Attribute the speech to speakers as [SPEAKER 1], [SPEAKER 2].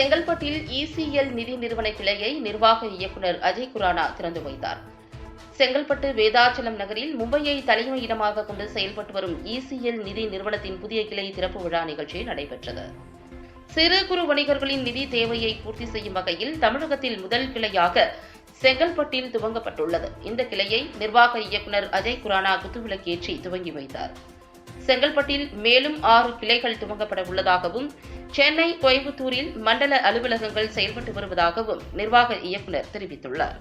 [SPEAKER 1] செங்கல்பட்டில் இசிஎல் நிதி நிறுவன கிளையை நிர்வாக இயக்குநர் அஜய் குரானா திறந்து வைத்தார். செங்கல்பட்டு வேதாச்சலம் நகரில் மும்பையை தலைமையிடமாக கொண்டு செயல்பட்டு வரும் இசிஎல் நிதி நிறுவனத்தின் புதிய கிளை திறப்பு விழா நிகழ்ச்சி நடைபெற்றது. சிறு குறு வணிகர்களின் நிதி தேவையை பூர்த்தி செய்யும் வகையில் தமிழகத்தில் முதல் கிளையாக செங்கல்பட்டில் துவங்கப்பட்டுள்ளது. இந்த கிளையை நிர்வாக இயக்குநர் அஜய் குரானா குத்துவிளக்கேற்றி துவங்கி வைத்தார். செங்கல்பட்டில் மேலும் ஆறு கிளைகள் துவங்கப்பட உள்ளதாகவும் சென்னை கோயம்புத்தூரில் மண்டல அலுவலகங்கள் செயல்பட்டு வருவதாகவும் நிர்வாக இயக்குநர் தெரிவித்துள்ளார்.